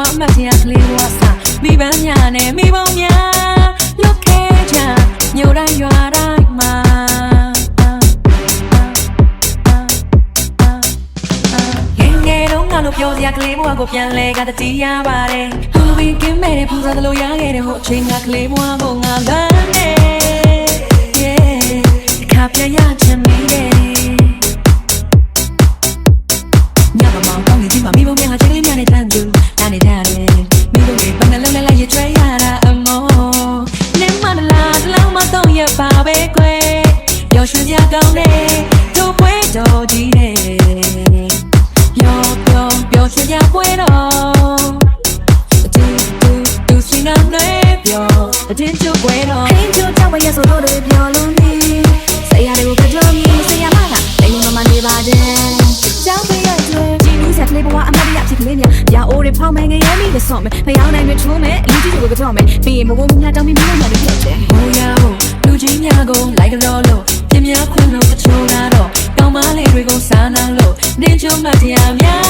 စွာထုံငယ်ကြငယ်ဘဝအမှတ်တရကလေးဘဝစာမိဘများနဲ့မိဘများလွတ်ခဲ့ကြမြို့တိုင်းရွာတိုင်းမှာငယ်ငယ်တော့ငါတို့ပြောစရာကလေးဘဝကိုပြန်လဲကတတိယပါတယ်ဟိုဘီကင်းမဲ့တဲ့ပူဇော်သလိုရခဲ့တဲ့ဟိုအချိန်ကကလေးဘဝကိုငါလ ပျော်ရွှင်ကြပွဲတော်တူတူတူစင်ကနေပျော်အတင်းကျပွဲတော်ဟင်းချိုးကြောက်ဝရဲဆိုတော့တွေပြောလို့နေဆရာတွေကိုကြောမြည်ဆရာမလားတိမ်မမနေပါတဲ့ကြောက်ပေးရကျွဲជីနူးဆက်ကလေးဘဝအမတ်ရဖြစ်ကလေးများရာအိုးတွေဖောင်းမယ်ငရဲမိတွေဆော့မယ်ဖျောင်းနိုင်တွေချိုးမယ်အလူကြီးတွေကိုကြောက်မယ်ပြီးရင်မဝုံမြတောင်းပြီးမလို့မှလည်းဖြစ်တယ်ဟိုရဖို့လူကြီးများကိုလိုက်ကြောလို့ပြင်းများခွန်းလို့တချို့ကတော့ကောင်းမလေးတွေကိုစားနာလို့နေချုံမတရားများ